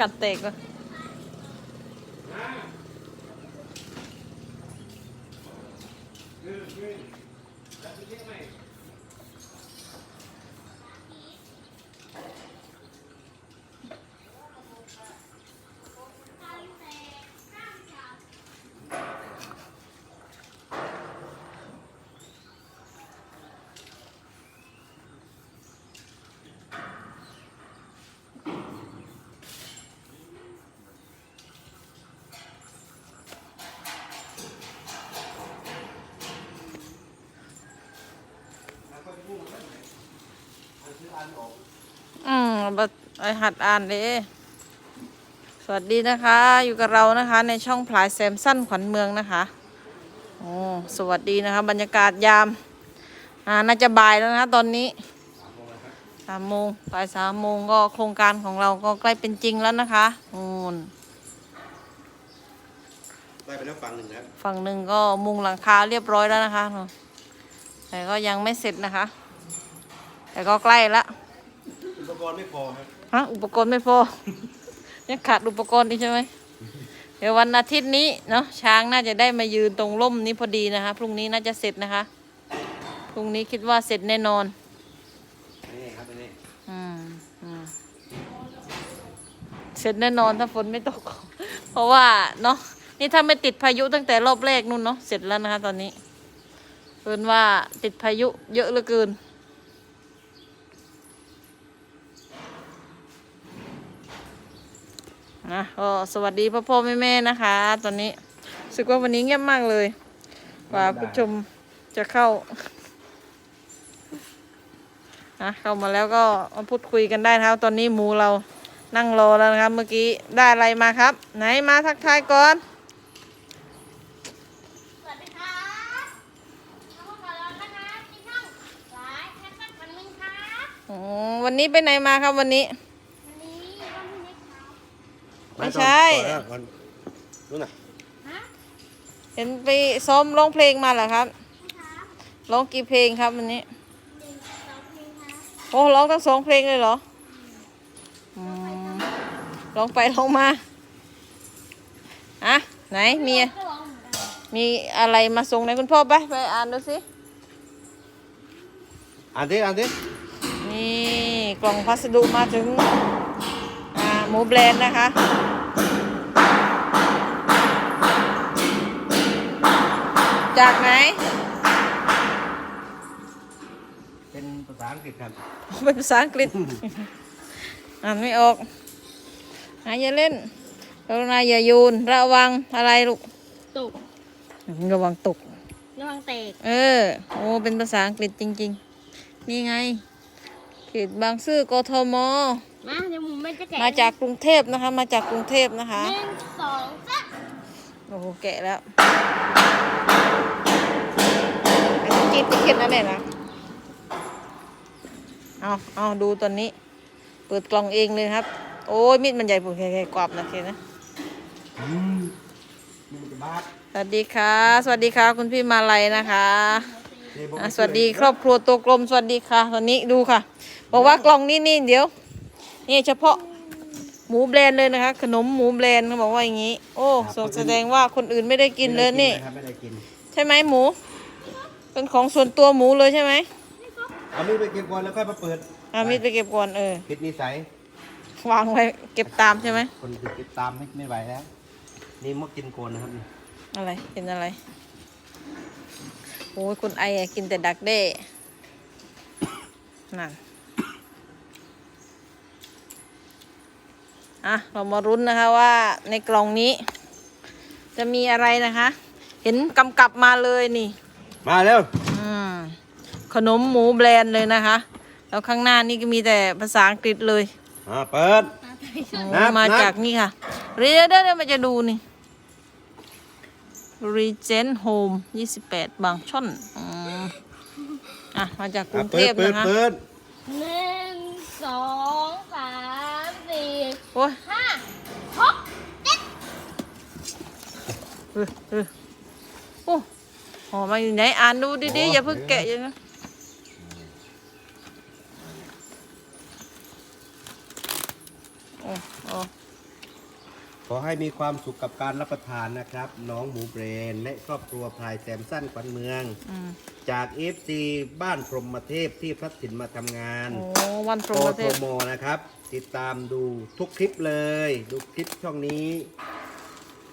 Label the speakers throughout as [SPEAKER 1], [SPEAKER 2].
[SPEAKER 1] กั ไอหัดอ่านเด้สวัสดีนะคะ อยู่กับเรานะคะ ในช่องพลายแซมสั้นขวัญเมืองนะคะโอ้สวัสดีนะคะ บรรยากาศยามอ่าน่าจะบ่ายแล้วนะคะตอนนี้สามโมงบ่ายสามโมงก็โครงการของเราก็ใกล้เป็นจริงแล้วนะคะอูน
[SPEAKER 2] ได้ไปแล้วฝั่งหนึ่งแล้ว
[SPEAKER 1] ฝั่งหนึ่งก็มุงหลังคาเรียบร้อยแล้วนะคะแต่ก็ยังไม่เสร็จนะคะ แต่ก็ใกล้ละ
[SPEAKER 2] อุปกรณ์ไม่พอครับ
[SPEAKER 1] ฮะอุปกรณ์ไม่พอ ยังขาดอุปกรณ์อีกใช่ไหม เดี๋ยววันอาทิตย์นี้เนาะช้างน่าจะได้มายืนตรงร่มนี้พอดีนะคะ พรุ่งนี้น่าจะเสร็จนะคะ พรุ่งนี้คิดว่าเสร็จแน่นอน
[SPEAKER 2] นี่ครับนี่
[SPEAKER 1] อืมอืมเสร็จแน่นอนถ้าฝนไม่ตก เพราะว่าเนาะนี่ถ้าไม่ติดพายุตั้งแต่รอบแรกนู่นเนาะเสร็จแล้วนะคะ ตอนนี้เพิ่นว่าติดพายุเยอะเหลือเกิน นะก็สวัสดีพ่อพ่อแม่แม่นะคะ ตอนนี้รู้สึกว่าวันนี้เงียบมากเลยกว่าผู้ชมจะเข้านะเข้ามาแล้วก็มาพูดคุยกันได้นะครับ ตอนนี้หมูเรานั่งรอแล้วนะครับ เมื่อกี้ได้อะไรมาครับ ไหนมาทักทายก่อน
[SPEAKER 3] วัสดีครับน้องขอร้องนะคะที่ช่องหลายแคปชั่นวันนึงครับ
[SPEAKER 1] อ๋อวันนี้ไปไหนมาครับวันนี้ ไม่ใช่
[SPEAKER 2] ต่อแล้ววันนู้นน่ะ
[SPEAKER 3] ฮะ
[SPEAKER 1] เห็นไปซ้อมร้องเพลงมาเหรอครับ
[SPEAKER 3] นะครับ
[SPEAKER 1] ร้องกี่เพลงครับวันนี้
[SPEAKER 3] หนึ่งสองเพลงครับ
[SPEAKER 1] โอ้ร้องทั้งสองเพลงเลยเหรออืมร้องไปร้องมาอะไหนมี
[SPEAKER 3] ก็ร้องเหมือนกัน
[SPEAKER 1] มีอะไรมาส่งในคุณพ่อไปไปอ่านดูสิ
[SPEAKER 2] อ่านดิอ่านดิ
[SPEAKER 1] นี่กล่องพัสดุมาถึงอ่า หมูแบรนด์นะคะจากไหน
[SPEAKER 2] เป็นภาษาอังกฤษครับ
[SPEAKER 1] เป็นภาษาอังกฤษ อ่านไม่ออกหาอย่าเล่นกรุณาอย่าโยนระวังอะไรลูก
[SPEAKER 3] ตุก
[SPEAKER 1] ระวังตก
[SPEAKER 3] ระวังเตก
[SPEAKER 1] เออ โอ้ เป็นภาษาอังกฤษจริง ๆ นี่ไงเขตบางซื่อกทม
[SPEAKER 3] มาเดี๋ยวหมูไม่จะแกะ
[SPEAKER 1] มาจากกรุงเทพนะคะ มาจากกรุงเทพนะคะ
[SPEAKER 3] หนึ่งสองสาม
[SPEAKER 1] โอ้โหแกะแล้วไอ้ที่จี๊ดที่เข็ดนั่นแหละนะเอาเอาดูตัวนี้ เปิดกล่องเองเลยครับ โอ้ยมีดมันใหญ่ผมแค่ๆกรอบนะเคนะ
[SPEAKER 2] มึงจะบาด
[SPEAKER 1] สวัสดีค่ะ สวัสดีค่ะ คุณพี่มาลัยนะคะ
[SPEAKER 2] นี่ผม
[SPEAKER 1] อะสวัสดีครอบครัวตัวกลมสวัสดีค่ะตอนนี้ดูค่ะ บอกว่ากล่องนี้นี่เดี๋ยว นี่เฉพาะหมูแบรนด์เลยนะคะ ขนมหมูแบรนด์เขาบอกว่าอย่างนี้ โอ้แสดงว่าคนอื่นไม่ได้กินเลยนี่
[SPEAKER 2] ครับไม่ได้กิน
[SPEAKER 1] ใช่ไหมหมู เป็นของส่วนตัวหมูเลยใช่ไหม
[SPEAKER 2] เอามีดไปเก็บก่อนแล้วค่อยมาเปิด
[SPEAKER 1] เอามีดไปเก็บก่อนเออ
[SPEAKER 2] ผิดนิสัยวา
[SPEAKER 1] งไว้เก็บตามใช่ไหม
[SPEAKER 2] คนติดติดตามไม่ไม่ไหวแล้ว นี่มดกินโกนนะครับนี่
[SPEAKER 1] อะไรกินอะไรโอ้ยคุณไออะกินแต่ดักเด้นั่น อะเรามารุ้นนะคะว่าในกล่องนี้ จะมีอะไรนะคะ เห็นกำกับมาเลยนี่
[SPEAKER 2] มาเร็ว
[SPEAKER 1] อืมขนมหมูแบรนด์เลยนะคะ แล้วข้างหน้านี่ก็มีแต่ภาษาอังกฤษเลย
[SPEAKER 2] อ่าเปิด
[SPEAKER 1] โอ้
[SPEAKER 2] นับ
[SPEAKER 1] มา
[SPEAKER 2] นับ
[SPEAKER 1] จากนี่ค่ะเรียเดี๋ยวเดี๋ยวมันจะดูนี่ Regent Home 28 บางช่อนอืมอะ มาจากกรุ
[SPEAKER 2] อะ
[SPEAKER 1] ง
[SPEAKER 2] เปิ
[SPEAKER 1] เท
[SPEAKER 2] ด
[SPEAKER 1] พ
[SPEAKER 2] เปิด
[SPEAKER 1] นะคะ
[SPEAKER 2] เปิด
[SPEAKER 3] หนึ่งสองสามสี่
[SPEAKER 1] โอ้ย
[SPEAKER 3] ห้าหกเจ็ด
[SPEAKER 1] เออเออโอ้หอมาอยู่ไหนอ่านดูดีๆอย่าเพิ่งแกะอย่างนั้นโอ้โอ้
[SPEAKER 2] ขอให้มีความสุขกับการรับประทานนะครับ น้องหมูเบรน และครอบครัวพลายแซมสั้นขวัญเมือง
[SPEAKER 1] อืม
[SPEAKER 2] จากเอฟซีบ้านพรหมเทพที่พลัดถิ่นมาทำงาน
[SPEAKER 1] โอ้วันพร
[SPEAKER 2] โอ
[SPEAKER 1] หม
[SPEAKER 2] โท
[SPEAKER 1] เทพ
[SPEAKER 2] โมนะครับ ติดตามดูทุกคลิปเลย ดูคลิปช่องนี้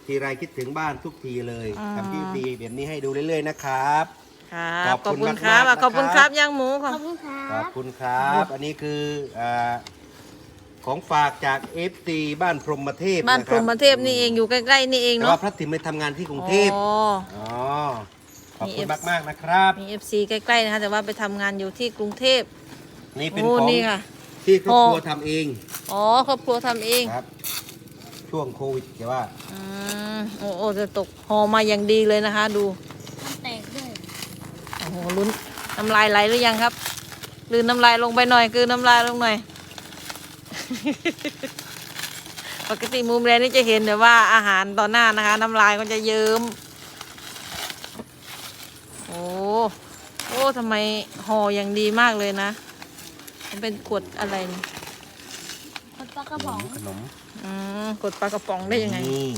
[SPEAKER 2] ทีไรคิดถึงบ้านทุกทีเลยทำที่ดีแบบนี้ให้ดูเรื่อยๆนะครับ
[SPEAKER 1] ครับ
[SPEAKER 2] ข
[SPEAKER 1] ข
[SPEAKER 2] อ
[SPEAKER 1] อ
[SPEAKER 2] บบคุ
[SPEAKER 1] คุณณ
[SPEAKER 2] มากๆ
[SPEAKER 1] ครับอะ
[SPEAKER 2] นะครับ
[SPEAKER 1] ขอบคุณครับย่างหมูข
[SPEAKER 3] ข
[SPEAKER 1] อบ
[SPEAKER 3] อบคุณครั
[SPEAKER 2] ขอบบคุณครับ อันนี้คืออาของฝากจากเอฟซีบ้านพรหมเทพ
[SPEAKER 1] บ้านะ
[SPEAKER 2] ค
[SPEAKER 1] พรหมเทพนี่เองอยู่ใกล้ๆนี่เอง
[SPEAKER 2] แต่
[SPEAKER 1] เนาะ
[SPEAKER 2] ว่าพลัดถิ่นไปทำงานที่กรุงเทพ
[SPEAKER 1] อ๋อ
[SPEAKER 2] อ๋อขอบ
[SPEAKER 1] มี
[SPEAKER 2] คุณ
[SPEAKER 1] FC
[SPEAKER 2] มากๆนะครับ
[SPEAKER 1] มีเอฟซีใกล้ๆนะคะแต่ว่าไปทำงานอยู่ที่กรุงเทพ
[SPEAKER 2] นี่เป็น
[SPEAKER 1] โอ้
[SPEAKER 2] ของ
[SPEAKER 1] นี่ค่ะ
[SPEAKER 2] ที่ครอบครัว
[SPEAKER 1] โอ้
[SPEAKER 2] ทำเอง
[SPEAKER 1] อ๋อครอบครัวทำเอง
[SPEAKER 2] ครับ ช่วงโควิดแต่ว่า
[SPEAKER 1] อืมโอ้โอ้จะตกหอมาอย่างดีเลยนะคะ ดู
[SPEAKER 3] มันแตกด้วย
[SPEAKER 1] โอ้โหลุ้นน้ำลายไหลหรือยังครับลืนน้ำลายลงไปหน่อยคือน้ำลายลงหน่อย ปกติมุมแรนี่จะเห็นแบบว่าอาหารต่อหน้านะคะ น้ำลายก็จะเยิ้มโอ้โอ้ทำไมห่ออย่างดีมากเลยนะ มันเป็นขวดอะไรนี่
[SPEAKER 3] คนปลากระป๋อง
[SPEAKER 2] ขนม
[SPEAKER 1] อืมขวดปลากระป๋องได้ยังไง
[SPEAKER 2] นี่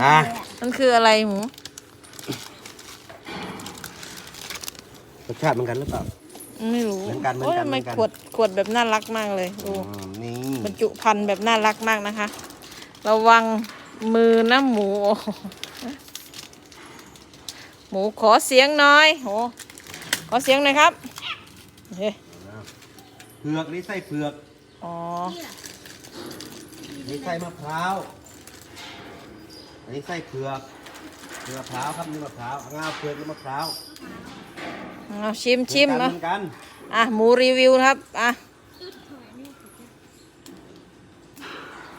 [SPEAKER 2] อะ
[SPEAKER 1] มันคืออะไรหมู
[SPEAKER 2] รสชาติเหมือนกันหรือเปล่า
[SPEAKER 1] ไม่รู้
[SPEAKER 2] เหมือนกันเหมือน
[SPEAKER 1] โอ้ย
[SPEAKER 2] กัน
[SPEAKER 1] ทำไม
[SPEAKER 2] เหมือนกัน
[SPEAKER 1] ขวดขวดแบบน่ารักมากเลยดู
[SPEAKER 2] อืมนี่
[SPEAKER 1] บรรจุภัณฑ์แบบน่ารักมากนะคะ ระวังมือนะหมูโอ้โหหมูขอเสียงหน่อยโหขอเสียงหน่อยครับเฮ้ย
[SPEAKER 2] เผือกนี่ไส้เผือก
[SPEAKER 1] อ๋อ
[SPEAKER 2] นี่ไส้มะพร้าวอันนี้ไส้เผือกนี่มะพร้าวครับนี่มะพร้าวงาเผือกนี่มะพร้าว
[SPEAKER 1] เอาชิมชิม
[SPEAKER 2] เหมื
[SPEAKER 1] อะ
[SPEAKER 2] อนกัน
[SPEAKER 1] อะหมูรีวิวนะครับ อะ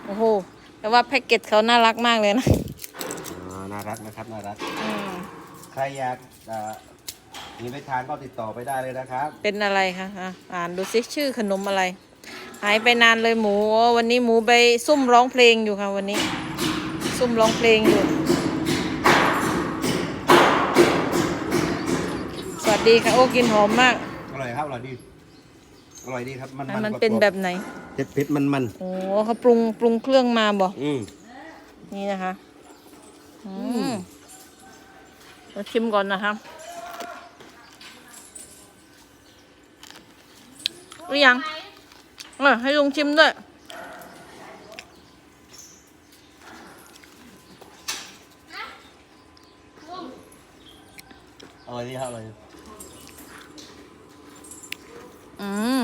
[SPEAKER 1] โอ้โห แต่ว่าแพ็กเกจเขาน่ารักมากเลยนะ
[SPEAKER 2] อ่าน่ารักนะครับน่ารัก
[SPEAKER 1] อืม
[SPEAKER 2] ใครอยากอ่า มีไปทานก็ติดต่อไปได้เลยนะครับ
[SPEAKER 1] เป็นอะไรคะอะอ่านดูซิชื่อขนมอะไร หายไปนานเลยหมูอ๋อวันนี้หมูไปซุ่มร้องเพลงอยู่ค่ะวันนี้ ซุ่มร้องเพลงอยู่ สวัสดีค่ะโอ้กินหอมมาก
[SPEAKER 2] อร่อยครับอร่อยดีอร่อยดีครับมัน
[SPEAKER 1] อะ
[SPEAKER 2] มัน
[SPEAKER 1] มันเป็นแบบไหน
[SPEAKER 2] เผ็ดเผ็ดมันมัน
[SPEAKER 1] โอ้เขาปรุงปรุงเครื่องมาบอก
[SPEAKER 2] อืม
[SPEAKER 1] นี่นะคะ อืมเราชิมก่อนนะคะ หรือยังเออให้ลุงชิมด้วย
[SPEAKER 2] อร่อยดีครับอร่อยดี
[SPEAKER 1] อืม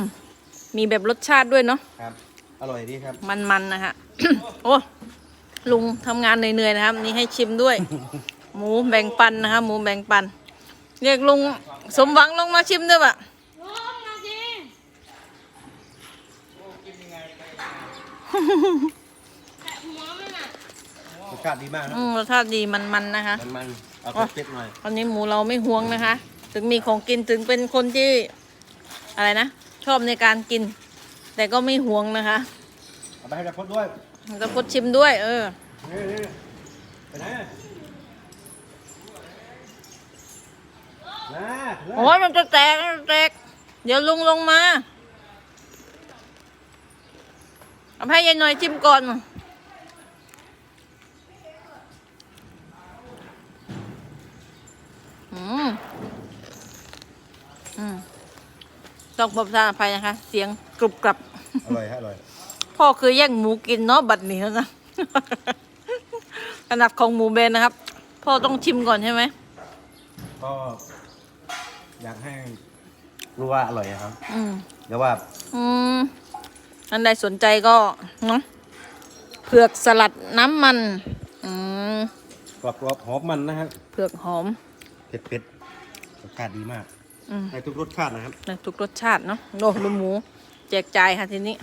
[SPEAKER 1] มีแบบรสชาติด้วยเนาะ
[SPEAKER 2] ครับ อร่อยดีครับ
[SPEAKER 1] มันๆนะคะ โอ้ ลุงทำงานเหนื่อยๆนะครับ นี่ให้ชิมด้วย หมูแบ่งปันนะคะ หมูแบ่งปัน เรียกลุงสมหวังลงมาชิมด้วยปะ
[SPEAKER 3] โอ้มาดิแต่หัวมันอะ
[SPEAKER 2] รสชาติดีมากนะ
[SPEAKER 1] อืมรสชาติดีมันๆนะคะ
[SPEAKER 2] มันมันเอา
[SPEAKER 1] อ๋อ
[SPEAKER 2] เผ็ดๆหน่อย
[SPEAKER 1] ตอนนี้หมูเราไม่ห่วงนะคะ ถึงมีของกินถึงเป็นคนที่อะไรนะ ชอบในการกิน แต่ก็ไม่ห่วงนะคะ
[SPEAKER 2] เอาไปให้กระพดด้วย
[SPEAKER 1] มันจะพดชิมด้วย เออ
[SPEAKER 2] นี่นี่ไปไหนอะนะเลิก
[SPEAKER 1] โอ้ยมันจะแตกมันจะแตก เดี๋ยวลุงลงมา เอาให้ยายหน่อยชิมก่อน อืม อืม ต้องขอประทานอภัยนะคะ เสียงกรุบกรับ
[SPEAKER 2] อร่อยฮะอร่อย
[SPEAKER 1] พ่อเคยแย่งหมูกินเนาะบัดนี้แล้วนะ ขนาดของหมูเบนนะครับ พ่อต้องชิมก่อนใช่ไหม
[SPEAKER 2] ก็อยากให้รู้ว่าอร่อยอะครับ
[SPEAKER 1] อืม
[SPEAKER 2] เดี๋ยวว่า
[SPEAKER 1] อืม อันใดสนใจก็เนาะเผือกสลัดน้ำมันอืม
[SPEAKER 2] กรอบกรอบๆหอมมันนะฮะ
[SPEAKER 1] เผือกหอม
[SPEAKER 2] เผ็ดเผ็ดๆรสชาติดีมาก
[SPEAKER 1] อืม
[SPEAKER 2] ในทุกรสชาตินะครับ
[SPEAKER 1] ในทุกรสชาติเนาะโอ้ดูหมู แจกจ่ายค่ะทีนี้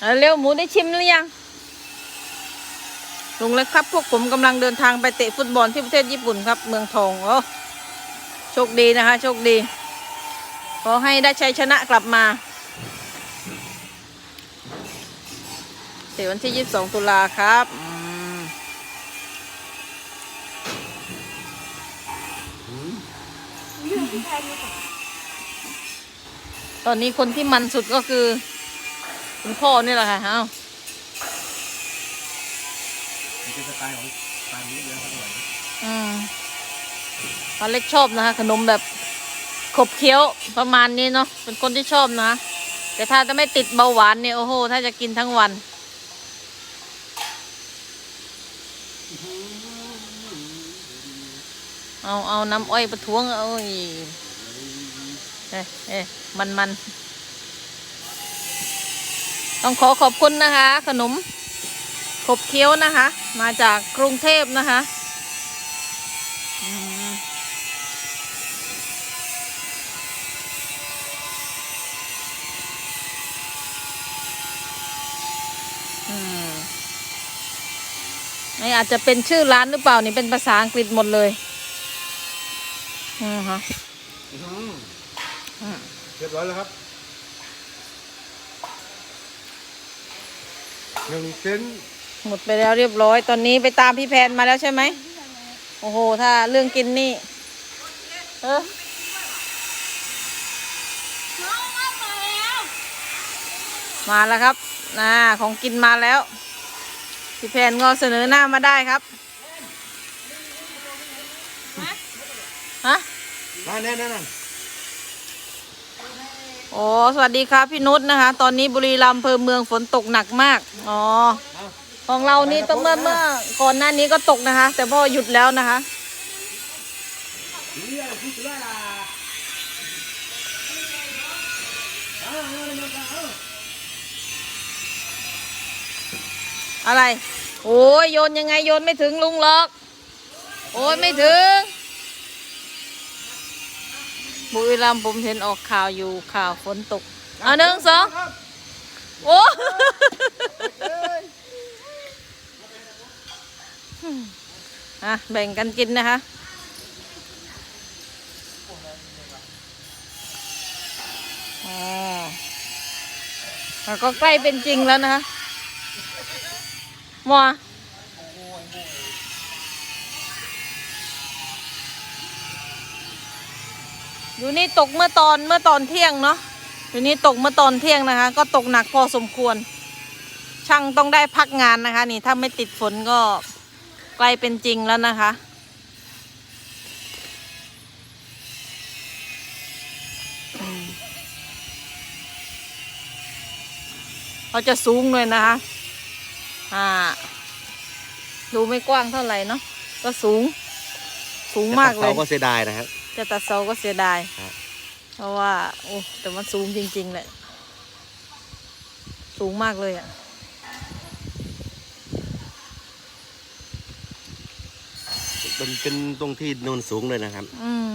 [SPEAKER 1] เอาเร็วหมูได้ชิมหรือยัง ลุงเล็กครับ พวกผมกำลังเดินทางไปเตะฟุตบอลที่ประเทศญี่ปุ่นครับ เมืองทองโอ้ โชคดีนะคะ โชคดี ขอให้ได้ชัยชนะกลับมาเตะวันที่ 22 ตุลาครับอืม
[SPEAKER 3] แทนดีกว่า
[SPEAKER 1] อนนี้คนที่มันสุดก็คือ คุณพ่อนี่แหละค่ะเอ้า
[SPEAKER 2] มันเป็นสไตล์ของปลานี้เยอะอร่อย
[SPEAKER 1] อืม ป้าเล็กชอบนะคะ ขนมแบบขบเคี้ยวประมาณนี้เนาะเป็นคนที่ชอบนะคะแต่ถ้าจะไม่ติดเบาหวานเนี่ยโอ้โห ถ้าจะกินทั้งวันเอาเอาน้ำอ้อยประท้วงเอาอีเอ๊ะเอ๊ะมันมันต้องขอขอบคุณนะคะ ขนมขบเคี้ยวนะคะ มาจากกรุงเทพนะคะ นี่อาจจะเป็นชื่อร้านหรือเปล่านี่เป็นภาษาอังกฤษหมดเลยอืมฮะอืม
[SPEAKER 2] เรียบร้อยแล้วครับหนึ่งเซน
[SPEAKER 1] หมดไปแล้วเรียบร้อย ตอนนี้ไปตามพี่แพนมาแล้วใช่ไหมโอ้โห ถ้าเรื่องกินนี่ เออ
[SPEAKER 3] น้องมาแล้ว
[SPEAKER 1] มาแล้วครับน่าของกินมาแล้ว พี่แพนก็เสนอหน้ามาได้ครับฮะ
[SPEAKER 2] นั่นนั่นนั่น
[SPEAKER 1] โอ้สวัสดีครับพี่นุชนะคะ ตอนนี้บุรีรัมย์อำเภอเมืองฝนตกหนักมาก อ๋อ ของเรานี่ต้องเมื่อเมื่อก่อนหน้านี้ก็ตกนะคะ แต่พอหยุดแล้วนะคะ อะไร โอ้ยโยนยังไงโยนไม่ถึงลุงหรอก โอ้ยไม่ถึง บุรีรัมย์ผมเห็นออกข่าวอยู่ข่าวฝนตกเอาหนึ่งสองโอ้อะแบ่งกันกินนะคะ อ๋อแล้วก็ใกล้เป็นจริงแล้วนะคะ มัวอยู่นี่ตกเมื่อตอนเมื่อตอนเที่ยงเนาะอยู่นี่ตกเมื่อตอนเที่ยงนะคะ ก็ตกหนักพอสมควร ช่างต้องได้พักงานนะคะ นี่ถ้าไม่ติดฝนก็ใกล้เป็นจริงแล้วนะคะเขาจะสูงเลยนะคะ อ่าดูไม่กว้างเท่าไหร่เนาะก็สูง สูงมากเลย
[SPEAKER 2] ก็เสียดายนะครับ
[SPEAKER 1] จะตัดเสาก็เสียดาย
[SPEAKER 2] ครับ
[SPEAKER 1] เพราะว่าโอ้แต่มันสูงจริงๆแหละ สูงมากเลยอะ
[SPEAKER 2] เป็นเป็นตรงที่โนนสูงเลยนะครับ
[SPEAKER 1] อืม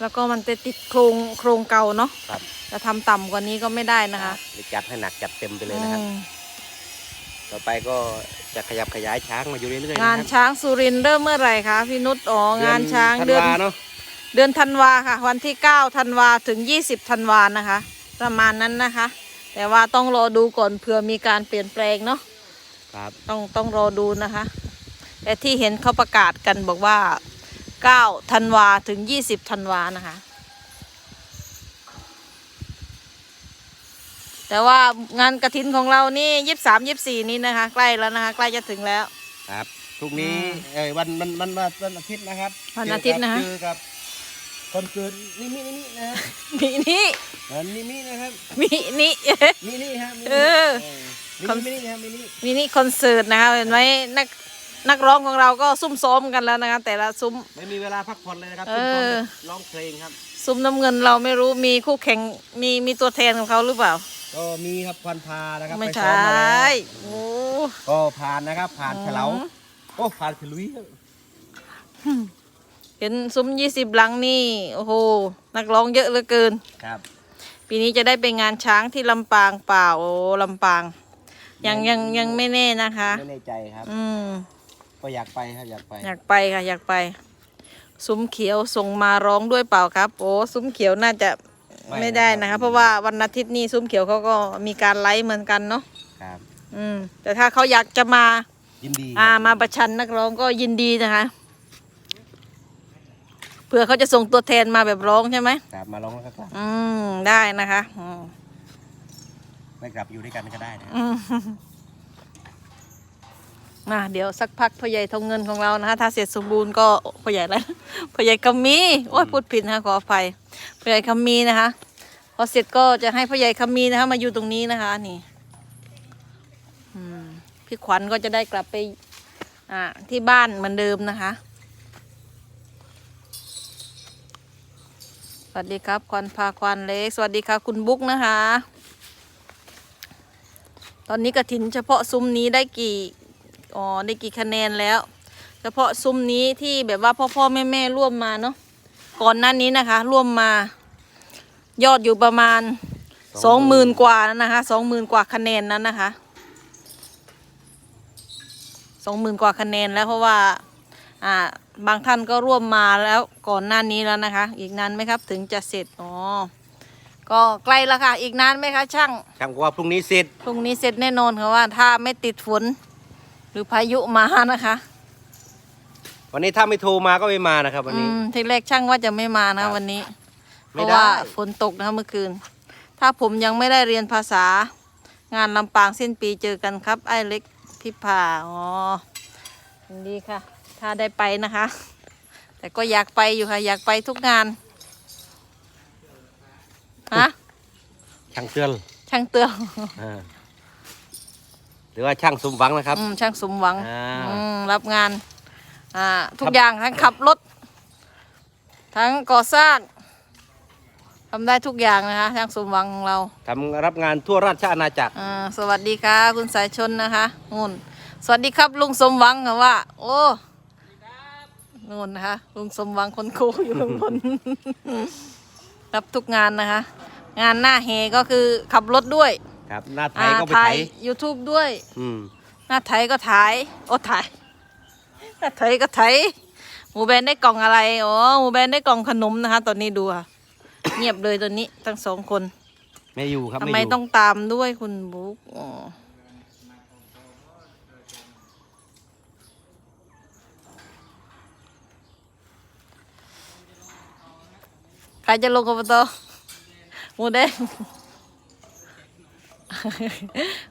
[SPEAKER 1] แล้วก็มันจะติดโครงโครงเก่าเนาะ
[SPEAKER 2] ครับ
[SPEAKER 1] จะทำต่ำกว่านี้ก็ไม่ได้นะคะ
[SPEAKER 2] จัดให้หนักจัดเต็มไปเลยนะครับ
[SPEAKER 1] อืม
[SPEAKER 2] ต่อไปก็จะขยับขยายช้างมาอยู่เรื่อยๆ
[SPEAKER 1] งานช้างสุรินทร์เริ่มเมื่อไหร่คะพี่นุชอ๋องานช้าง
[SPEAKER 2] เดื
[SPEAKER 1] เดื
[SPEAKER 2] อ
[SPEAKER 1] อนน
[SPEAKER 2] ธันวาเนาะ
[SPEAKER 1] เดือนธันวาค่ะ วันที่เก้าธันวาถึงยี่สิบธันวานะคะ ประมาณนั้นนะคะ แต่ว่าต้องรอดูก่อนเผื่อมีการเปลี่ยนแปลงเนาะ
[SPEAKER 2] ครับ
[SPEAKER 1] ต้องต้องรอดูนะคะ แต่ที่เห็นเขาประกาศกันบอกว่าเก้าธันวาถึงยี่สิบธันวานะคะ แต่ว่างานกระถินของเรานี่ยี่สามยี่สี่นี้นะคะ ใกล้แล้วนะคะ ใกล้จะถึงแล้ว
[SPEAKER 2] ครับพรุ่งนี้
[SPEAKER 1] อืม
[SPEAKER 2] เอ้ยวันวันวันวันวันอาทิตย์นะครับ
[SPEAKER 1] วันอาทิตย์นะคะ
[SPEAKER 2] เจอกับคนเกิดนิมินิมินะฮะ
[SPEAKER 1] มีนี่
[SPEAKER 2] เออนิมินะครับ
[SPEAKER 1] มีนี่
[SPEAKER 2] มินิฮะมินิ
[SPEAKER 1] เออ
[SPEAKER 2] เออมินิมินินะครับมินิ
[SPEAKER 1] มินิคอนเสิร์ตนะคะเห็นไหมนักนักร้องของเราก็ซุ่มซ้อมกันแล้วนะคะแต่ละซุ้ม
[SPEAKER 2] ไม่มีเวลาพักผ่อนเลยนะครับ
[SPEAKER 1] เอ
[SPEAKER 2] ทุกคน
[SPEAKER 1] อ
[SPEAKER 2] ร้องเพลงครับ
[SPEAKER 1] ซุ้มน้ำเงินเราไม่รู้มีคู่แข่งมีมีตัวแทนของเขาหรือเปล่า
[SPEAKER 2] ก็มีครับควันพานะครับ
[SPEAKER 1] ไม่
[SPEAKER 2] ป
[SPEAKER 1] ใช
[SPEAKER 2] ซ้อมาแล้่ว
[SPEAKER 1] โอ้
[SPEAKER 2] ก็ผ่านนะครับ ผ่าน
[SPEAKER 1] อืม
[SPEAKER 2] เฉลาโอ้ผ่านฉลุย
[SPEAKER 1] เห็นซุ้มยี่สิบหลังนี่โอ้โหนักร้องเยอะเหลือเกิน
[SPEAKER 2] ครับ
[SPEAKER 1] ปีนี้จะได้ไปงานช้างที่ลำปางเปล่าโอ้ลำปาง ยังยังยังไม่แน่นะคะ
[SPEAKER 2] ไม่แน่ใจครับ
[SPEAKER 1] อืม
[SPEAKER 2] ก็อยากไปครับอยากไป
[SPEAKER 1] อยากไปค่ะอยากไป ซุ้มเขียวส่งมาร้องด้วยเปล่าครับ โอ้ซุ้มเขียวน่าจะ ไม่ได้นะคะ เพราะว่าวันอาทิตย์นี้ซุ้มเขียวเขาก็มีการไลฟ์เหมือนกันเนาะ
[SPEAKER 2] ครับ
[SPEAKER 1] อืมแต่ถ้าเขาอยากจะมา
[SPEAKER 2] ยินดี
[SPEAKER 1] อ่ามาประชันนักร้องก็ยินดีนะคะเผื่อเขาจะส่งตัวแทนมาแบบร้องใช่ไหม
[SPEAKER 2] กลับมาลองแล้วก็กลับ
[SPEAKER 1] อืมได้นะคะอืม
[SPEAKER 2] ไม่กลับอยู่ด้วยกันก็ได้นะ
[SPEAKER 1] อืม มาเดี๋ยวสักพักพ่อใหญ่ทองเงินของเรานะคะถ้าเสร็จสมบูรณ์ก็พ่อใหญ่อะไรพ่อใหญ่คำมีโอ้ยพูดผิดนะคะขออภัยพ่อใหญ่คำมีนะคะ พอเสร็จก็จะให้พ่อใหญ่คำมีนะคะ มาอยู่ตรงนี้นะคะ นี่พี่ขวัญก็จะได้กลับไป อ่า ที่บ้านเหมือนเดิมนะคะสวัสดีครับควันพาควันเล็ก สวัสดีครับคุณบุ๊กนะคะ ตอนนี้กระถินเฉพาะซุ้มนี้ได้กี่ อ๋อได้กี่คะแนนแล้ว เฉพาะซุ้มนี้ที่แบบว่าพ่อพ่อแม่แม่ร่วมมาเนาะก่อนหน้านี้นะคะ ร่วมมา ยอดอยู่ประมาณสองหมื่นกว่านั้นนะคะสองหมื่นกว่าคะแนนนั้นนะคะสองหมื่นกว่าคะแนนแล้วเพราะว่าอ่าบางท่านก็ร่วมมาแล้วก่อนหน้านี้แล้วนะคะ อีกนานไหมครับถึงจะเสร็จอ๋อก็ใกล้แล้วค่ะ อีกนานไหมคะช่าง
[SPEAKER 2] ช่างก็ว่าพรุ่งนี้เสร็จ
[SPEAKER 1] พรุ่งนี้เสร็จแน่นอนค่ะว่าถ้าไม่ติดฝนห รือพายุมานะคะ
[SPEAKER 2] วันนี้ถ้าไม่โทรมาก็ไม่มานะครับ วัน
[SPEAKER 1] อื
[SPEAKER 2] นี้
[SPEAKER 1] มทีแรกช่างว่าจะไม่มา
[SPEAKER 2] ค
[SPEAKER 1] นะ
[SPEAKER 2] รับ
[SPEAKER 1] วันนี้ เพ
[SPEAKER 2] ไม่
[SPEAKER 1] ราะ
[SPEAKER 2] ได้
[SPEAKER 1] ว่าฝนตกนะคะเมื่อคืน ถ้าผมยังไม่ได้เรียนภาษา งานลำปางสิ้นปีเจอกันครับ ไอ้เล็กพิพาอ๋อดีค่ะ ถ้าได้ไปนะคะ แต่ก็อยากไปอยู่ค่ะ อยากไปทุกงานฮะ
[SPEAKER 2] ช่างเตือน
[SPEAKER 1] ช่างเตือน
[SPEAKER 2] อ่า หรือว่าช่างสมหวังนะครับ
[SPEAKER 1] อืมช่างสมหวัง
[SPEAKER 2] อ่า
[SPEAKER 1] อืมรับงาน อ่า ทุกอย่างทั้งขับรถ ทั้งก่อสร้างทำได้ทุกอย่างนะคะ ช่างสมหวังของเรา
[SPEAKER 2] ทำรับงานทั่วราชอาณาจักร
[SPEAKER 1] อ่าสวัสดีค่ะคุณสายชนนะคะนู่นสวัสดีครับลุงสมหวังค่ะว่า โอ้นู่นนะคะลุงสมหวังคนโคอยู่ข้างบน รับทุกงานนะคะ งานหน้าเฮก็คือขับรถด้วย
[SPEAKER 2] ครับ หน้าไท
[SPEAKER 1] อ่าย
[SPEAKER 2] ก็ไป
[SPEAKER 1] ถ่า
[SPEAKER 2] ไถ
[SPEAKER 1] ย YouTube ด้วย
[SPEAKER 2] อืม
[SPEAKER 1] หน้าไถก็ถ่ายโอ้ถ่ายหน้าไถก็ไถหมูแบนได้กล่องอะไรอ๋อหมูแบนได้กล่องขนมนะคะ ตอนนี้ดูค่ะ เงียบเลยตอนนี้ทั้งสองคน
[SPEAKER 2] ไม่อยู่ครับ
[SPEAKER 1] ทำ
[SPEAKER 2] ไม่
[SPEAKER 1] ไม
[SPEAKER 2] อยู่
[SPEAKER 1] ต้องตามด้วยคุณบุ๊กอ๋อใครจะลงอบตหมูแดง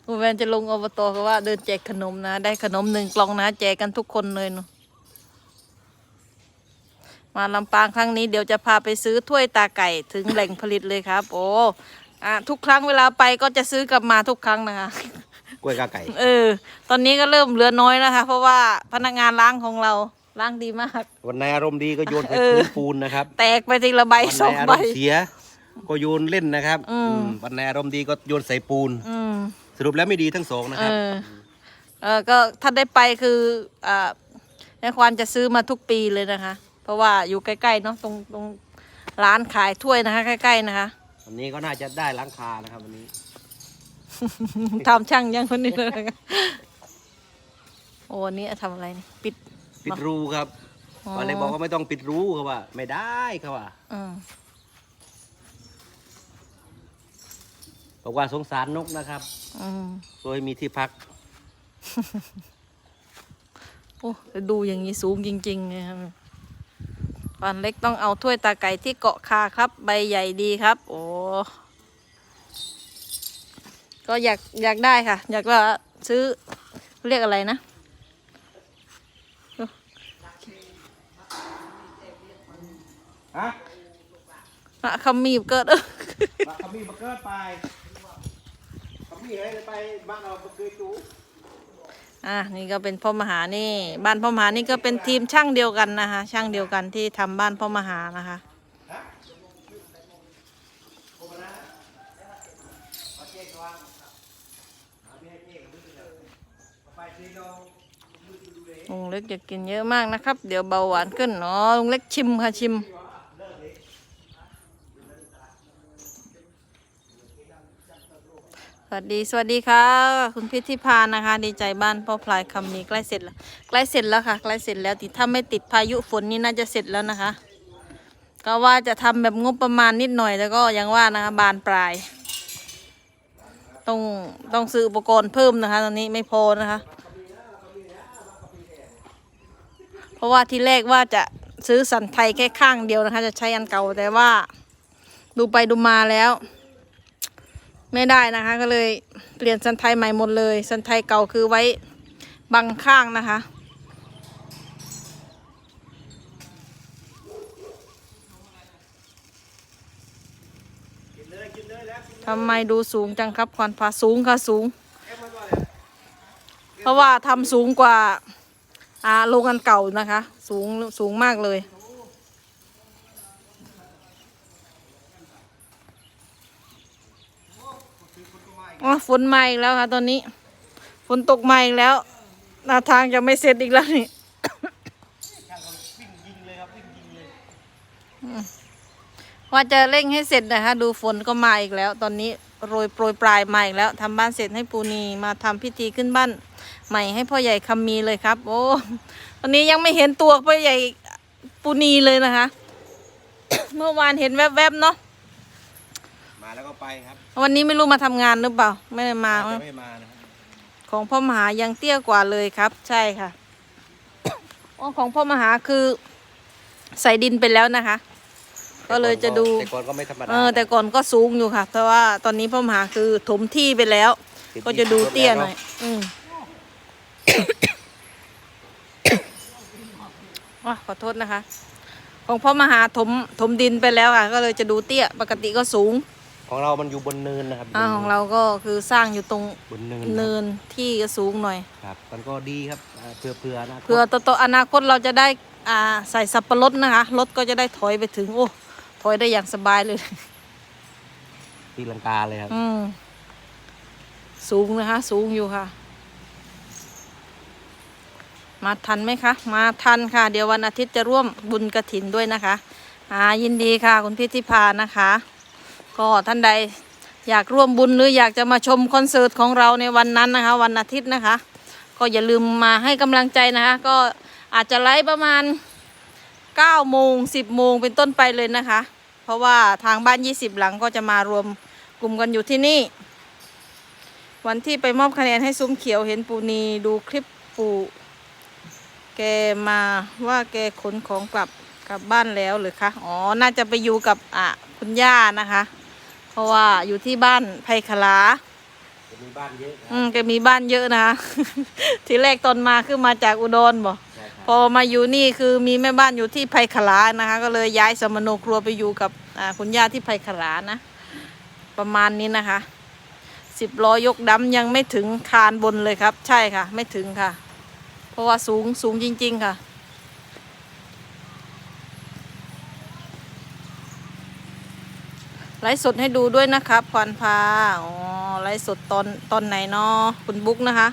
[SPEAKER 1] หมูแบนจะลงอบตก็ว่าเดินแจกขนมนะ ได้ขนมหนึ่งกล่องนะ แจกกันทุกคนเลยเนาะมาลำปางครั้งนี้เดี๋ยวจะพาไปซื้อถ้วยตาไก่ถึงแหล่งผลิตเลยครับ โอ้อะทุกครั้งเวลาไปก็จะซื้อกลับมาทุกครั้งนะคะ
[SPEAKER 2] กล้วยกาไก่
[SPEAKER 1] เออ ตอนนี้ก็เริ่มเหลือน้อยแล้วค่ะ เพราะว่าพนักงานล้างของเราล้างดีมาก
[SPEAKER 2] วันไหนอารมณ์ดีก็โยนใส่
[SPEAKER 1] เออ
[SPEAKER 2] พื้นปูนนะครับ
[SPEAKER 1] แตกไปทีละใบ
[SPEAKER 2] วัน
[SPEAKER 1] ส
[SPEAKER 2] ไหน
[SPEAKER 1] อง
[SPEAKER 2] อาร
[SPEAKER 1] ใบ
[SPEAKER 2] มณ์เสีย ก็โยนเล่นนะครับ
[SPEAKER 1] อืม
[SPEAKER 2] อืมวันไหนอารมณ์ดีก็โยนใส่ปูน
[SPEAKER 1] อืม
[SPEAKER 2] สรุปแล้วไม่ดีทั้งสองนะ
[SPEAKER 1] เอ
[SPEAKER 2] ครับ
[SPEAKER 1] อ เออ ก็ถ้าได้ไปคืออ่าแม่ควานจะซื้อมาทุกปีเลยนะคะ เพราะว่าอยู่ใกล้ๆเนาะ ตรงตรงร้านขายถ้วยนะคะ ใกล้ ๆ นะคะ
[SPEAKER 2] วันนี้ก็น่าจะได้ล้างคานะครับวันนี้
[SPEAKER 1] ทำช่างยังคนนี้เลยนะคะโอ้วันนี้ทำอะไรนี่ ปิด
[SPEAKER 2] ปิดรูครับ
[SPEAKER 1] อ๋อ
[SPEAKER 2] วันเลยบอกว่าไม่ต้องปิดรูเขาว่า ไม่ได้เขาว่า
[SPEAKER 1] อืม
[SPEAKER 2] บอกว่าสงสารนกนะครับ
[SPEAKER 1] อืม
[SPEAKER 2] โดยมีที่พัก
[SPEAKER 1] โอ้แต่ดูอย่างนี้สูงจริงๆเลยครับปานเล็กต้องเอาถ้วยตาไก่ที่เกาะคาครับ ใบใหญ่ดีครับ โอ้ก็อยากอยากได้ค่ะ อยากว่าซื้อเรียกอะไรนะ
[SPEAKER 2] ฮะ
[SPEAKER 1] อะคำมีบเกิด
[SPEAKER 2] ขมีบักเกิดไปขมีให้ไปบ้านเราบักเกิดจู
[SPEAKER 1] อะนี่ก็เป็นพ่อมหานี่ บ้านพ่อมหานี่ก็เป็นทีมช่างเดียวกันนะคะ ช่างเดียวกันที่ทำบ้านพ่อมหานะคะลุงเล็กจะกินเยอะมากนะครับ เดี๋ยวเบาหวานขึ้นเนาะลุงเล็กชิมค่ะชิม วัสดีสวัสดีค่ะ คุณพิธิพานะคะ ดีใจบ้านพ่อพลายคำมีใกล้เสร็จแล้วใกล้เสร็จแล้วค่ะใกล้เสร็จแล้วติดถ้าไม่ติดพายุฝนนี่น่าจะเสร็จแล้วนะคะ ก็ว่าจะทำแบบงบประมาณนิดหน่อยแต่ก็ยังว่านะคะบานปลาย ต้องต้องซื้ออุปกรณ์เพิ่มนะคะ ตอนนี้ไม่พอนะคะ เพราะว่าที่แรกว่าจะซื้อสันไทยแค่ข้างเดียวนะคะ จะใช้อันเก่าแต่ว่า ดูไปดูมาแล้ว ไม่ได้นะคะ ก็เลยเปลี่ยนสันไทยใหม่หมดเลย สันไทยเก่าคือไว้บังข้างนะคะ ทำไมดูสูงจังครับควันพาสูงค่ะสูง เพราะว่าทำสูงกว่าอ่าโรงงานเก่านะคะ สูงสูงมากเลย อ๋อฝนมาอีกแล้วค่ะ ตอนนี้ ฝนตกมาอีกแล้วหน้าทางจะไม่เสร็จอีกแล้วนี่ว่าจะเร่งให้เสร็จนะคะ ดูฝนก็มาอีกแล้ว ตอนนี้โรยโปรยปลายมาอีกแล้วทำบ้านเสร็จให้ปูนีมาทำพิธีขึ้นบ้าน ใหม่ให้พ่อใหญ่คำมีเลยครับ โอ้ตอนนี้ยังไม่เห็นตัวพ่อใหญ่ปูนีเลยนะคะ เมื่อวานเห็นแวบๆเนาะ
[SPEAKER 2] แล้วก็ไปครับ
[SPEAKER 1] วันนี้ไม่รู้มาทำงานหรือเปล่า ไม่ได้มา
[SPEAKER 2] จะไม่มานะครับ
[SPEAKER 1] ของพ่อมหายังเตี้ยกว่าเลยครับ ใช่ค่ะอ๋อของพ่อมหาคือใส่ดินไปแล้วนะคะ ก็เลยจะดู
[SPEAKER 2] แต่ก่อนก็ไม่ธรรมดา
[SPEAKER 1] เออแต่ก่อนก็สูงอยู่ค่ะแต่ว่าตอนนี้พ่อมหาคือถมที่ไปแล้ว ก็จะดูเตี้ยหน่อย อืมว้าขอโทษนะคะ ของพ่อมหาถมถมดินไปแล้วค่ะ ก็เลยจะดูเตี้ย ปกติก็สูง
[SPEAKER 2] ของเรามันอยู่บนเนินนะครับ
[SPEAKER 1] อ่าของเราก็คือสร้างอยู่ตรง
[SPEAKER 2] บนเนิน
[SPEAKER 1] เนินที่ก็สูงหน่อย
[SPEAKER 2] ครับมันก็ดีครับอ่าเพื่อเพื่อนะ
[SPEAKER 1] เพื่อต่อต่ออนาคตเราจะได้อ่าใส่สับปะรดนะคะรถก็จะได้ถอยไปถึงโอ้ถอยได้อย่างสบายเลย
[SPEAKER 2] ตีลังกาเลยครับ
[SPEAKER 1] อืมสูงนะคะ สูงอยู่ค่ะ มาทันไหมคะ มาทันค่ะ เดี๋ยววันอาทิตย์จะร่วมบุญกระถินด้วยนะคะ อ่ายินดีค่ะ คุณพิธิพานะคะ ก็ท่านใดอยากร่วมบุญหรืออยากจะมาชมคอนเสิร์ตของเราในวันนั้นนะคะ วันอาทิตย์นะคะ ก็อย่าลืมมาให้กำลังใจนะคะ ก็อาจจะไลฟ์ประมาณ9โมง10โมงเป็นต้นไปเลยนะคะ เพราะว่าทางบ้าน 20 หลังก็จะมารวมกลุ่มกันอยู่ที่นี่ วันที่ไปมอบคะแนนให้ซุ้มเขียวเห็นปูนีดูคลิปปูแกมาว่าแกขนของกลับกลับบ้านแล้วหรือคะ อ๋อ น่าจะไปอยู่กับอะคุณย่านะคะ เพราะว่าอยู่ที่บ้านไผ่ขลา
[SPEAKER 2] จะมีบ้านเยอะครับ
[SPEAKER 1] อืมแกมีบ้านเยอะนะคะทีแรกตอนมาคือมาจากอุดรบ่
[SPEAKER 2] ใช่ครับ
[SPEAKER 1] พอมาอยู่นี่คือมีแม่บ้านอยู่ที่ไผ่ขลานะคะ ก็เลยย้ายสมโนครัวไปอยู่กับอ่าคุณย่าที่ไผ่ขลานะ ประมาณนี้นะคะสิบล้อยกดำยังไม่ถึงคานบนเลยครับ ใช่ค่ะ ไม่ถึงค่ะ เพราะว่าสูงสูงจริง ๆ ค่ะ ไลฟ์สดให้ดูด้วยนะครับควันพาอ๋อไลฟ์สดตอนตอนไหนเนาะคุณบุ๊กนะคะ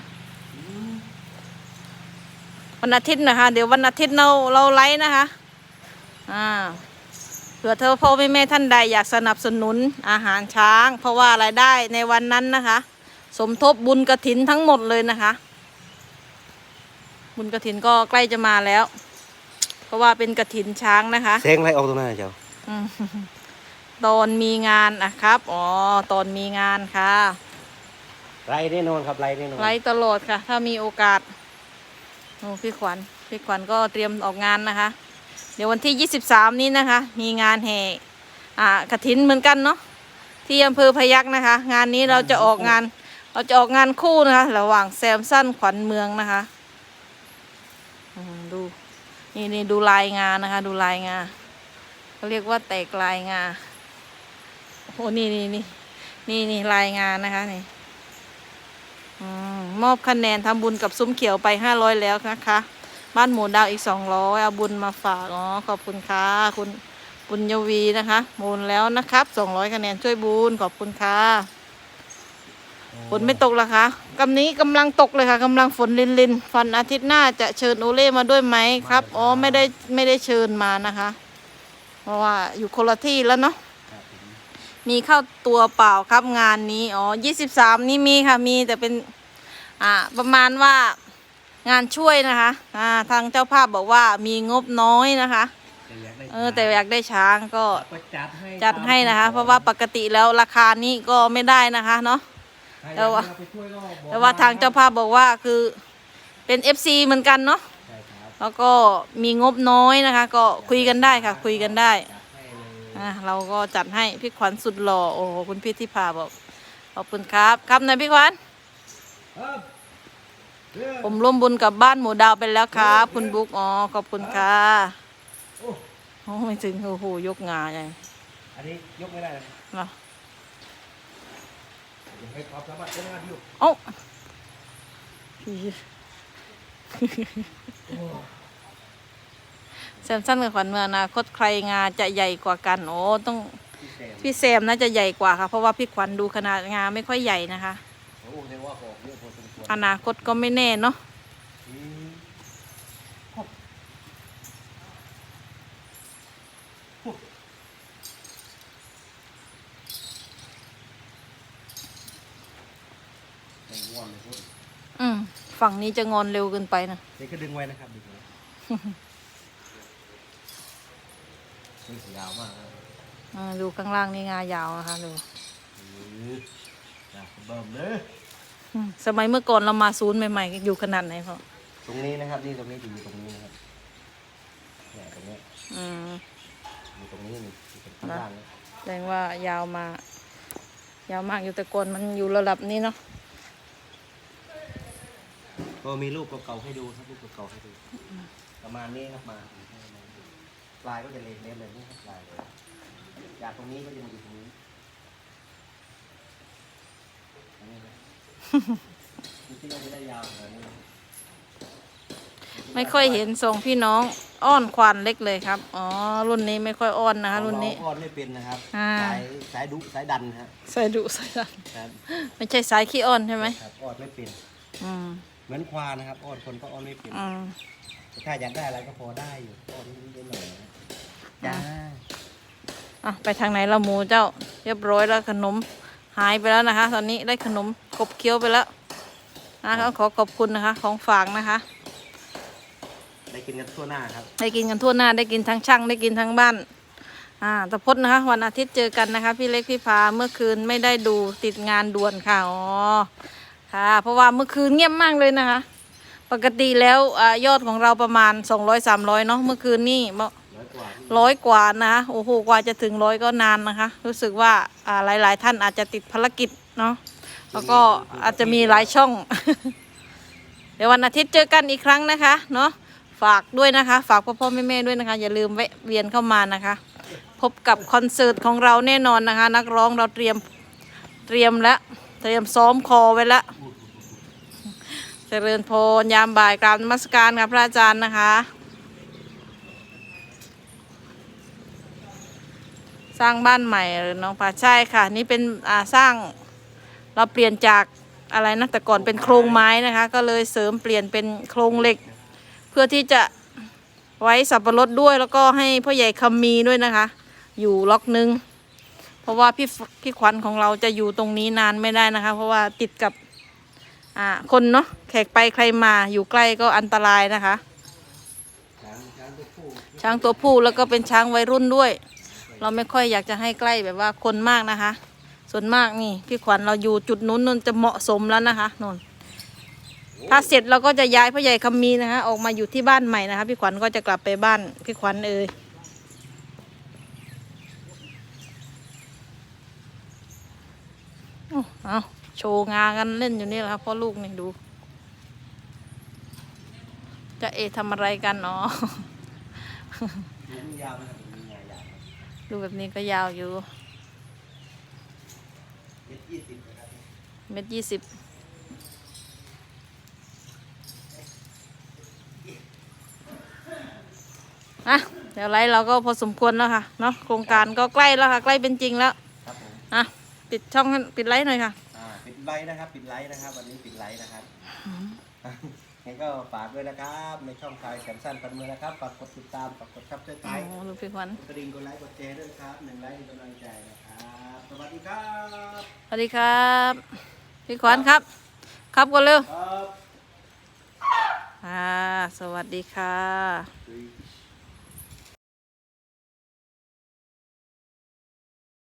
[SPEAKER 1] วันอาทิตย์นะคะ เดี๋ยววันอาทิตย์เราเราไลฟ์นะคะอ่าเผื่อเธอพ่อแม่แม่ท่านใดอยากสนับสนุนอาหารช้าง เพราะว่ารายได้ในวันนั้นนะคะ สมทบบุญกระถินทั้งหมดเลยนะคะ บุญกระถินก็ใกล้จะมาแล้ว เพราะว่าเป็นกระถินช้างนะคะ
[SPEAKER 2] เซงไรออกตรงนั้นนะเจ้า
[SPEAKER 1] อืม ตอนมีงานนะครับ อ๋อ ตอนมีงานค่ะ
[SPEAKER 2] ไรแน่นอนครับไรแน่นอน
[SPEAKER 1] ไลฟ์ตลอดค่ะ ถ้ามีโอกาสโอ้พี่ขวัญ พี่ขวัญก็เตรียมออกงานนะคะ เดี๋ยววันที่ 23 นี้นะคะ มีงานแห่อ่ากระถินเหมือนกันเนาะ ที่อำเภอพยัคฆ์นะคะ งานนี้เราจะออกงาน เราจะออกงานคู่นะคะ ระหว่างแซมสั้นขวัญเมืองนะคะอืมดู นี่นี่ดูลายงานนะคะ ดูลายงาเขาเรียกว่าแตกลายงา โอ้นี่นี่นี่นี่นี่ลายงานนะคะนี่อมมอบคะแนนทำบุญกับซุ้มเขียวไปห้าร้อยแล้วนะคะ บ้านหมูดาวอีกสองร้อยเอาบุญมาฝากอ๋อขอบคุณค่ะคุณบุญยวีนะคะบุญแล้วนะครับสองร้อยคะแนนช่วยบุญขอบคุณค่ะฝนไม่ตกหรอคะกำนี้กำลังตกเลยค่ะกำลังฝนลินลินๆวันอาทิตย์หน้าจะเชิญโอเล่มาด้วยไหมครับ อ๋อไม่ได้ไม่ได้เชิญมานะคะ เพราะว่าอยู่คนละที่แล้วเนาะ มีเข้าตัวเปล่าครับงานนี้อ๋อยี่สิบสามนี่มีค่ะมีแต่เป็นอ่าประมาณว่างานช่วยนะคะอ่าทางเจ้าภาพบอกว่ามีงบน้อยนะคะ เออแต่อยากได้ช้างก็
[SPEAKER 2] ก็จัดให้
[SPEAKER 1] จัดให้นะคะ เพราะว่าปกติแล้วราคานี้ก็ไม่ได้นะคะเนาะแต่ว่าแต่ว่าทางเจ้าภาพบอกว่าคือเป็น FC เหมือนกันเนาะ
[SPEAKER 2] ใช่ครับ
[SPEAKER 1] เแล้วก็มีงบน้อยนะคะ ก็คุยกันได้ค่ะ คุยกันได้
[SPEAKER 2] ให้เลย
[SPEAKER 1] อะเราก็จัดให้พี่ขวัญสุดหล่อโอ้โหคุณพี่ที่พาบอกขอบคุณครับครับนายพี่ขวัญ
[SPEAKER 2] ครับเด้อ
[SPEAKER 1] ผมร่วมบุญกับบ้านหมูดาวไปแล้วครับ คุณบุ๊กอ๋อขอบคุณค่ะ
[SPEAKER 2] โอ้
[SPEAKER 1] โอ้ไม่ถึงโอ้โหยกงาใหญ่
[SPEAKER 2] อันนี้ยกไม่ได้นะ
[SPEAKER 1] เนาะ
[SPEAKER 2] เดี๋ยวให้ความสามารถใช้งานอยู่
[SPEAKER 1] เอ้า แซมสันกับขวัญเมืองอนาคตใครงาจะใหญ่กว่ากัน โอ้ต้อง
[SPEAKER 2] พี่แซม
[SPEAKER 1] พี่แซมน่าจะใหญ่กว่าค่ะ เพราะว่าพี่ขวัญดูขนาดงาไม่ค่อยใหญ่นะคะ
[SPEAKER 2] โอ้แสดงว่าออกเยอะพอสมควร
[SPEAKER 1] อนาคตก็ไม่แน่เนาะ
[SPEAKER 2] อืมไม่ง่วงเลยพูด
[SPEAKER 1] อืมฝั่งนี้จะงอนเร็วเกินไปนะ
[SPEAKER 2] เด็กก็ดึงไว้นะครับดึงไว้ นี่ยาวมากนะ
[SPEAKER 1] อ่าดูข้างล่างนี่งายาวนะคะดู
[SPEAKER 2] อือนะเบิ่มเลย
[SPEAKER 1] อืมสมัยเมื่อก่อนเรามาศูนย์ใหม่ๆอยู่ขนาดไหนพ่อ
[SPEAKER 2] ตรงนี้นะครับ นี่ตรงนี้อยู่ตรงนี้นะครับเนี่ยตรงเนี้ย
[SPEAKER 1] อืม
[SPEAKER 2] อยู่ตรงนี้นี่อยู่ตรงข้างล่างเนี่ย
[SPEAKER 1] แสดงว่ายาวมายาวมากอยู่แต่ก่อนมันอยู่ระดับนี้เนาะ
[SPEAKER 2] ก็มีรูปเก่าๆให้ดูครับรูปเก่าๆให้ดู ประมาณนี้ครับมาป ลายก็จะเล็กเล็กเลยนี่ครับปลายเลยจากตรงนี้ก็จะมาอยู่ตรงนี้อันนี้นะนี่ที่เราจะได้ยาวแบบนี้
[SPEAKER 1] ไม่ค่อยเห็นทรงพี่น้องอ้อนควานเล็กเลยครับ อ๋อ รุ่นนี้ไม่ค่อยอ้อนนะคะ รุ่นนี้
[SPEAKER 2] ของเราอ้อนไม่เป็นนะครับ
[SPEAKER 1] อ่า
[SPEAKER 2] สายสายดุสายดันครับ
[SPEAKER 1] ใส่ดุใส่ดัน
[SPEAKER 2] ครับ
[SPEAKER 1] ไม่ใช่สายขี้อ้อนใช่ไหม
[SPEAKER 2] ครับอ้อนไม่เป็น
[SPEAKER 1] อืม
[SPEAKER 2] เหมือนควานนะครับอ้อนคนก็อ้อนไม่เป็น
[SPEAKER 1] อืม
[SPEAKER 2] แต่ถ้าอยากได้อะไรก็พอได้อยู่อ้อนนิดๆหน่อยๆนะ จ้า
[SPEAKER 1] อะไปทางไหนละหมูเจ้า เรียบร้อยแล้วขนมหายไปแล้วนะคะ ตอนนี้ได้ขนมกบเคี้ยวไปแล้วนะคะขอขอบคุณนะคะ ของฝากนะคะ
[SPEAKER 2] ได้กินกันทั่วหน้าครับ
[SPEAKER 1] ได้กินกันทั่วหน้าได้กินทั้งช่างได้กินทั้งบ้านอ่าตะพดนะคะ วันอาทิตย์เจอกันนะคะ พี่เล็กพี่พาเมื่อคืนไม่ได้ดูติดงานด่วนค่ะอ๋อค่ะ เพราะว่าเมื่อคืนเงียบมากเลยนะคะ ปกติแล้วอายอดของเราประมาณ 200 300เนาะเมื่อคืนนี่
[SPEAKER 2] ร้อยกว่านี่
[SPEAKER 1] ร้อยกว่านะคะโอ้โหกว่าจะถึงร้อยก็นานนะคะ รู้สึกว่าอ่าหลายๆท่านอาจจะติดภารกิจเนาะแล้วก็อาจจะมีหลายช่อง เดี๋ยววันอาทิตย์เจอกันอีกครั้งนะคะเนาะฝากด้วยนะคะ ฝากพ่อพ่อแม่แม่ๆด้วยนะคะ อย่าลืมแวะเวียนเข้ามานะคะ พบกับคอนเสิร์ตของเราแน่นอนนะคะ นักร้องเราเตรียมเตรียมแล้วเตรียมซ้อมคอไว้แล้วเจริญพรยามบ่ายกราบนมัสการค่ะพระอาจารย์นะคะ ร้างบ้านใหม่หรือน้องป่าใช่ค่ะ นี่เป็นอ่าสร้างเราเปลี่ยนจากอะไรนะแต่ก่อนเป็นโครงไม้นะคะ ก็เลยเสริมเปลี่ยนเป็นโครงเหล็ก เพื่อที่จะไว้สับปะรดด้วยแล้วก็ให้พ่อใหญ่คำมีด้วยนะคะ อยู่ล็อกนึง เพราะว่าพี่พี่ขวัญของเราจะอยู่ตรงนี้นานไม่ได้นะคะ เพราะว่าติดกับอ่าคนเนาะแขกไปใครมาอยู่ใกล้ก็อันตรายนะคะ
[SPEAKER 2] ช้างตัวผู้
[SPEAKER 1] แล้วก็เป็นช้างวัยรุ่นด้วย เราไม่ค่อยอยากจะให้ใกล้แบบว่าคนมากนะคะ ส่วนมากนี่พี่ขวัญเราอยู่จุดนู้นนนจะเหมาะสมแล้วนะคะนนถ้าเสร็จเราก็จะย้ายพ่อใหญ่คำมีนะคะ ออกมาอยู่ที่บ้านใหม่นะคะพี่ขวัญก็จะกลับไปบ้านพี่ขวัญเอ่ยโอ้เอาโชว์งากันเล่นอยู่นี่แหละครับพ่อลูกนี่ดู จะเอะทำอะไรกันเนาะ ดูแบบนี้ก็ยาวอยู่
[SPEAKER 2] เม็ดยี่สิบนะครับ
[SPEAKER 1] เม็ดยี่สิบอะเดี๋ยวไลฟ์เราก็พอสมควรแล้วค่ะ เนาะโครงการก็ใกล้แล้วค่ะ ใกล้เป็นจริงแล้ว
[SPEAKER 2] ครับผม
[SPEAKER 1] อะปิดช่องให้ปิดไลฟ์หน่อยค่ะ
[SPEAKER 2] อ่าปิดไลท์นะครับ ปิดไลท์นะครับ วันนี้ปิดไลท์นะครับ งั้นก็ฝากด้วยนะครับในช่องไฟแสมสั้นปันมือนะครับฝากกดติดตามฝากกดซับสไคร
[SPEAKER 1] โอ้
[SPEAKER 2] ต์
[SPEAKER 1] ดูพี่ขวัญ
[SPEAKER 2] กดกระดิ่งกดไลค์กดแชร์ด้วยนะครับหนึ่งไลค์หนึ่งกำลังใจนะครับสวัสดีครับ
[SPEAKER 1] สวัสดีครับ พี่ขวัญครับ ครับกันเร็ว
[SPEAKER 2] ครับ
[SPEAKER 1] อ่า สวัสดีค่ะ
[SPEAKER 2] Three,